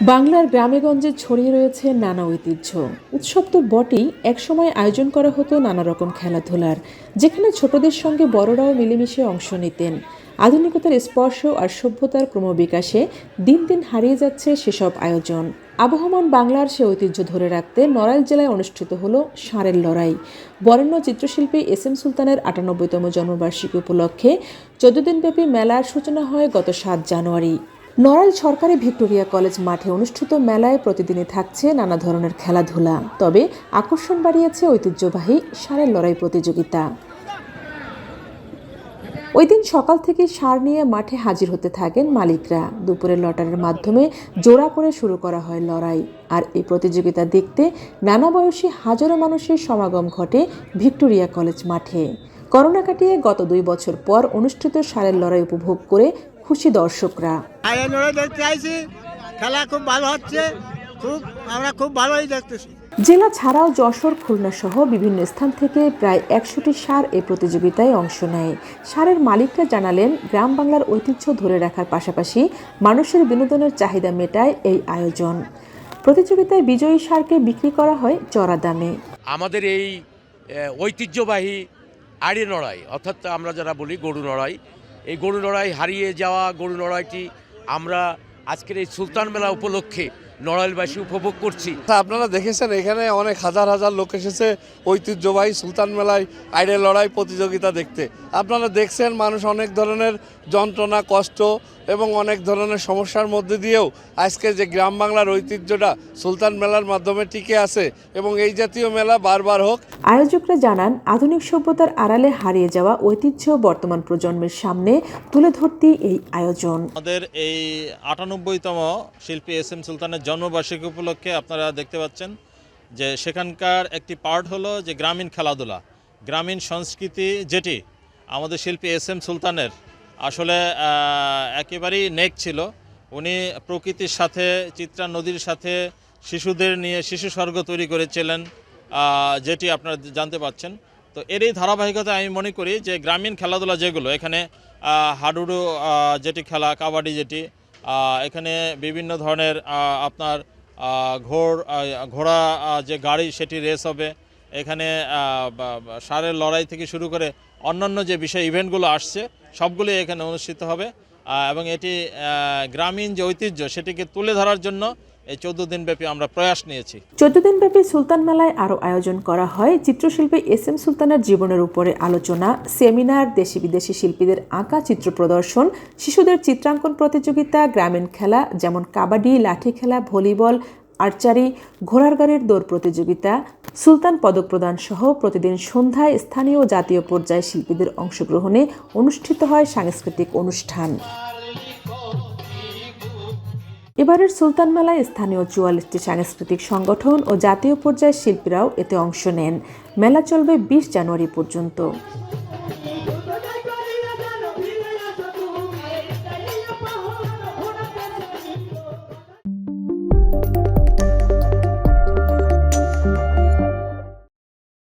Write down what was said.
বাংলার গ্রামেগঞ্জে ছড়িয়ে রয়েছে নানা ঐতিহ্য। উৎসব তো বটেই, একসময় আয়োজন করা হতো নানা রকম খেলাধুলার, যেখানে ছোটদের সঙ্গে বড়রাও মিলেমিশে অংশ নিতেন। আধুনিকতার স্পর্শ আর সভ্যতার ক্রমবিকাশে দিন দিন হারিয়ে যাচ্ছে সেসব আয়োজন। আবহমান বাংলার সে ঐতিহ্য ধরে রাখতে নড়াইল জেলায় অনুষ্ঠিত হল ষাঁড়ের লড়াই। বরেণ্য চিত্রশিল্পী এস এম সুলতানের আটানব্বইতম জন্মবার্ষিকী উপলক্ষে চোদ্দ দিনব্যাপী মেলার সূচনা হয় গত সাত জানুয়ারি। নড়াইল সরকারি ভিক্টোরিয়া কলেজ মাঠে অনুষ্ঠিত মেলায় প্রতিদিনই থাকছে নানা ধরনের খেলাধুলা। তবে আকর্ষণ বাড়িয়েছে ঐতিহ্যবাহী ষাঁড়ের লড়াই প্রতিযোগিতা। ওই দিন সকাল থেকে সার নিয়ে মাঠে হাজির হতে থাকেন মালিকরা। দুপুরে লটারির মাধ্যমে জোড়া করে শুরু করা হয় লড়াই। আর এই প্রতিযোগিতা দেখতে নানা বয়সী হাজারো মানুষের সমাগম ঘটে ভিক্টোরিয়া কলেজ মাঠে। করোনা কাটিয়ে গত দুই বছর পর অনুষ্ঠিত সারের লড়াই উপভোগ করে খুশি দর্শকরা। আইএন দেখতে আইছি খেলা খুব ভালো হচ্ছে খুব আমরা খুব ভালোই দেখতেছি। জেলা ছাড়াও যশোর খুলনা সহ বিভিন্ন স্থান থেকে প্রায় একশোটি সার এই প্রতিযোগিতায় অংশ নেয়। সারের মালিকরা জানালেন গ্রাম বাংলার ঐতিহ্য ধরে রাখার পাশাপাশি মানুষের বিনোদনের চাহিদা মেটায় এই আয়োজন। প্রতিযোগিতায় বিজয়ী সারকে বিক্রি করা হয় চড়া দামে। আমাদের এই ঐতিহ্যবাহী আড়ি লড়াই অর্থাৎ আমরা যারা বলি গরু লড়াই এই গরু লড়াই হারিয়ে যাওয়া গরু লড়াইটি আমরা আজকের এই সুলতান মেলা উপলক্ষে নড়াইলবাসী উপভোগ করছি। আপনারা দেখেছেন, এখানে অনেক হাজার হাজার লোক এসেছে ঐতিহ্যবাহী সুলতান মেলায় আইডে লড়াই প্রতিযোগিতা দেখতে। আপনারা দেখছেন মানুষ অনেক ধরনের যন্ত্রণা, কষ্ট এবং অনেক ধরনের সমস্যার মধ্যে দিয়েও আজকে যে গ্রাম বাংলার ঐতিহ্যটা সুলতান মেলার মাধ্যমে টিকে আছে এবং এই জাতীয় মেলা বারবার হোক। আয়োজকরা জানান আধুনিক সভ্যতার আড়ালে হারিয়ে যাওয়া ঐতিহ্য বর্তমান প্রজন্মের সামনে তুলে ধরতে এই আয়োজন। আমাদের এই আটানব্বইতম শিল্পী এস এম সুলতানের জন্মবার্ষিকী উপলক্ষে আপনারা দেখতে পাচ্ছেন যে সেখানকার একটি পার্ট হলো যে গ্রামীণ খেলাধুলা। গ্রামীণ সংস্কৃতি যেটি আমাদের শিল্পী এস এম সুলতানের আসলে একেবারেই নেক ছিল। উনি প্রকৃতির সাথে চিত্রা নদীর সাথে শিশুদের নিয়ে শিশু স্বর্গ তৈরি করেছিলেন যেটি আপনারা জানতে পাচ্ছেন। তো এরই ধারাবাহিকতায় আমি মনে করি যে গ্রামীণ খেলাধুলা যেগুলো এখানে হাডুডু যেটি খেলা কাবাডি যেটি এখানে বিভিন্ন ধরনের আপনার আহ, ঘোড় যে গাড়ি সেটি রেস হবে। এখানে ষাঁড়ের লড়াই থেকে শুরু করে অন্যান্য যে বিষয় ইভেন্টগুলো আসছে সবগুলি এখানে অনুষ্ঠিত হবে। এবং এটি গ্রামীণ যে ঐতিহ্য সেটিকে তুলে ধরার জন্য এই চোদ্দ দিনব্যাপী আমরা প্রয়াস নিয়েছি। চোদ্দ দিনব্যাপী সুলতান মেলায় আরও আয়োজন করা হয়। চিত্রশিল্পী এস এম সুলতানের জীবনের উপরে আলোচনা, সেমিনার দেশি বিদেশি শিল্পীদের আঁকা, চিত্র প্রদর্শন, শিশুদের চিত্রাঙ্কন প্রতিযোগিতা, গ্রামীণ খেলা, যেমন কাবাডি, লাঠি খেলা, ভলিবল, আর্চারি, ঘোড়ার গাড়ির দৌড় প্রতিযোগিতা সুলতান পদক প্রদান সহ প্রতিদিন সন্ধ্যায় স্থানীয় জাতীয় পর্যায়ে শিল্পীদের অংশগ্রহণে অনুষ্ঠিত হয় সাংস্কৃতিক অনুষ্ঠান। এবারের সুলতান মেলায় স্থানীয় চুয়াল্লিশটি সাংস্কৃতিক সংগঠন ও জাতীয় পর্যায়ের শিল্পীরাও এতে অংশ নেন। মেলা চলবে বিশ জানুয়ারি পর্যন্ত।